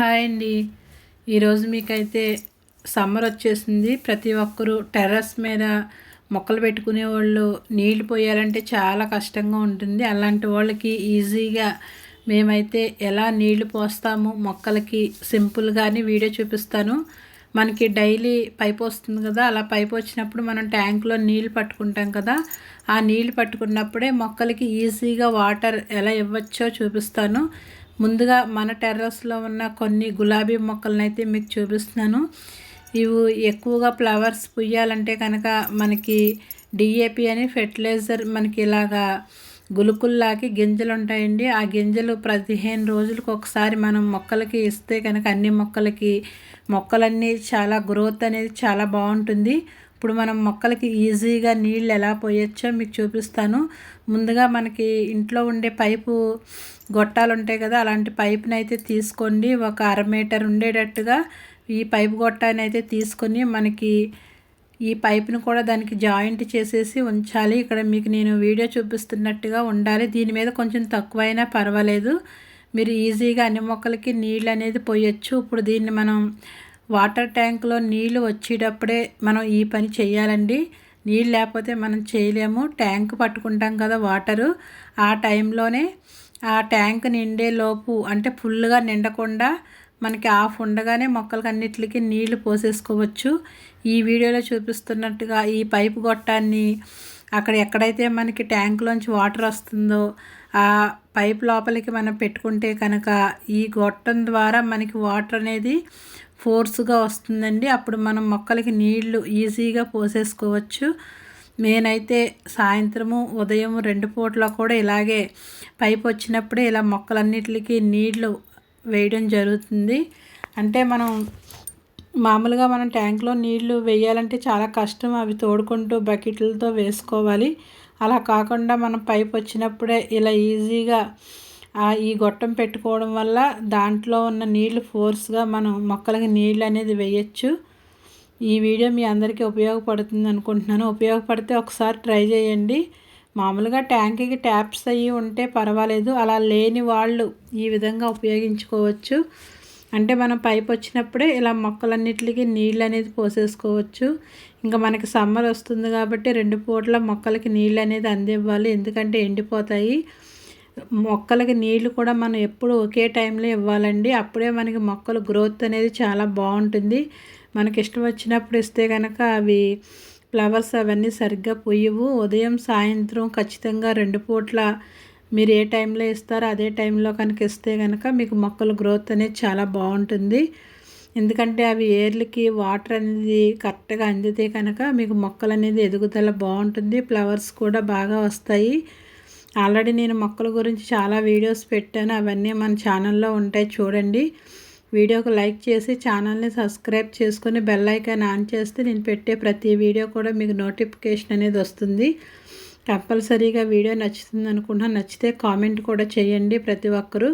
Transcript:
Hi అండి. ఈరోజు మీకైతే సమ్మర్ వచ్చేసింది. ప్రతి ఒక్కరూ టెర్రస్ మీద మొక్కలు పెట్టుకునే వాళ్ళు నీళ్ళు పోయాలంటే చాలా కష్టంగా ఉంటుంది. అలాంటి వాళ్ళకి ఈజీగా మేమైతే ఎలా నీళ్ళు పోస్తాము మొక్కలకి సింపుల్గానే వీడియో చూపిస్తాను. మనకి డైలీ పైప్ వస్తుంది కదా అలా పైప్ వచ్చినప్పుడు మనం ట్యాంక్లో నీళ్ళు పట్టుకుంటాం కదా ఆ నీళ్ళు పట్టుకున్నప్పుడే మొక్కలకి ఈజీగా వాటర్ ఎలా ఇవ్వచ్చో చూపిస్తాను. ముందుగా మన టెర్రస్లో ఉన్న కొన్ని గులాబీ మొక్కలను అయితే మీకు చూపిస్తున్నాను. ఇవి ఎక్కువగా ఫ్లవర్స్ పుయ్యాలంటే కనుక మనకి డిఏపి అని ఫెర్టిలైజర్ మనకి ఇలాగా గులుకుల్లాకి గింజలు ఉంటాయండి ఆ గింజలు పదిహేను రోజులకు ఒకసారి మనం మొక్కలకి ఇస్తే కనుక అన్ని మొక్కలకి మొక్కలన్నీ చాలా గ్రోత్ అనేది చాలా బాగుంటుంది. ఇప్పుడు మనం మొక్కలకి ఈజీగా నీళ్ళు ఎలా పోయొచ్చో మీకు చూపిస్తాను. ముందుగా మనకి ఇంట్లో ఉండే పైపు గొట్టాలు ఉంటాయి కదా అలాంటి పైపుని అయితే తీసుకోండి. ఒక అర మీటర్ ఉండేటట్టుగా ఈ పైపు గొట్టాన్ని అయితే తీసుకొని మనకి ఈ పైప్ను కూడా దానికి జాయింట్ చేసేసి ఉంచాలి. ఇక్కడ మీకు నేను వీడియో చూపిస్తున్నట్టుగా ఉండాలి. దీని మీద కొంచెం తక్కువైనా పర్వాలేదు. మీరు ఈజీగా అన్ని మొక్కలకి నీళ్ళు అనేది పోయొచ్చు. ఇప్పుడు దీన్ని మనం వాటర్ ట్యాంక్లో నీళ్ళు వచ్చేటప్పుడే మనం ఈ పని చేయాలండి. నీళ్ళు లేకపోతే మనం చేయలేము. ట్యాంక్ పట్టుకుంటాం కదా వాటరు. ఆ టైంలోనే ఆ ట్యాంక్ నిండే లోపు అంటే ఫుల్గా నిండకుండా మనకి ఆఫ్ ఉండగానే మొక్కలకి అన్నిటికి నీళ్ళు పోసేసుకోవచ్చు. ఈ వీడియోలో చూపిస్తున్నట్టుగా ఈ పైపు గొట్టాన్ని అక్కడ ఎక్కడైతే మనకి ట్యాంక్లోంచి వాటర్ వస్తుందో ఆ పైప్ లోపలికి మనం పెట్టుకుంటే కనుక ఈ గొట్టం ద్వారా మనకి వాటర్ అనేది ఫోర్స్గా వస్తుందండి. అప్పుడు మనం మొక్కలకి నీళ్ళు ఈజీగా పోసేసుకోవచ్చు. నేనైతే సాయంత్రము ఉదయం రెండు పూట్ల కూడా ఇలాగే పైపు వచ్చినప్పుడే ఇలా మొక్కలన్నిటికీ నీళ్ళు వేయడం జరుగుతుంది. అంటే మనం మామూలుగా మనం ట్యాంక్లో నీళ్ళు వేయాలంటే చాలా కష్టం. అవి తోడుకుంటూ బకెట్లతో వేసుకోవాలి. అలా కాకుండా మనం పైప్ వచ్చినప్పుడే ఇలా ఈజీగా ఈ గొట్టం పెట్టుకోవడం వల్ల దాంట్లో ఉన్న నీళ్ళు ఫోర్స్గా మనం మొక్కలకి నీళ్ళు అనేది వేయచ్చు. ఈ వీడియో మీ అందరికీ ఉపయోగపడుతుంది అనుకుంటున్నాను. ఉపయోగపడితే ఒకసారి ట్రై చేయండి. మామూలుగా ట్యాంక్కి ట్యాప్స్ అయ్యి ఉంటే పర్వాలేదు. అలా లేని వాళ్ళు ఈ విధంగా ఉపయోగించుకోవచ్చు. అంటే మనం పైప్ వచ్చినప్పుడే ఇలా మొక్కలన్నిటికీ నీళ్ళు అనేది పోసేసుకోవచ్చు. ఇంకా మనకి సమ్మర్ వస్తుంది కాబట్టి రెండు పూట్ల మొక్కలకి నీళ్ళు అనేది అందివ్వాలి. ఎందుకంటే ఎండిపోతాయి. మొక్కలకి నీళ్ళు కూడా మనం ఎప్పుడు ఒకే టైంలో ఇవ్వాలండి. అప్పుడే మనకి మొక్కలు గ్రోత్ అనేది చాలా బాగుంటుంది. మనకి ఇష్టం వచ్చినప్పుడు ఇస్తే కనుక అవి ఫ్లవర్స్ అవన్నీ సరిగ్గా పొయ్యవు ఉదయం సాయంత్రం ఖచ్చితంగా రెండు పూట్ల మీరు ఏ టైంలో ఇస్తారో అదే టైంలో కనుక ఇస్తే కనుక మీకు మొక్కల గ్రోత్ అనేది చాలా బాగుంటుంది. ఎందుకంటే అవి ఏర్లకి వాటర్ అనేది కరెక్ట్గా అందితే కనుక మీకు మొక్కలు అనేది ఎదుగుదల బాగుంటుంది. ఫ్లవర్స్ కూడా బాగా వస్తాయి. ఆల్రెడీ నేను మొక్కల గురించి చాలా వీడియోస్ పెట్టాను అవన్నీ మన ఛానల్లో ఉంటాయి చూడండి. వీడియోకి లైక్ చేసి ఛానల్ని సబ్స్క్రైబ్ చేసుకొని బెల్ ఐకాన్ ఆన్ చేస్తే నేను పెట్టే ప్రతి వీడియో కూడా మీకు నోటిఫికేషన్ అనేది వస్తుంది. కంపల్సరీగా వీడియో నచ్చుతుంది అనుకుంటున్నా నచ్చితే కామెంట్ కూడా చేయండి ప్రతి ఒక్కరూ.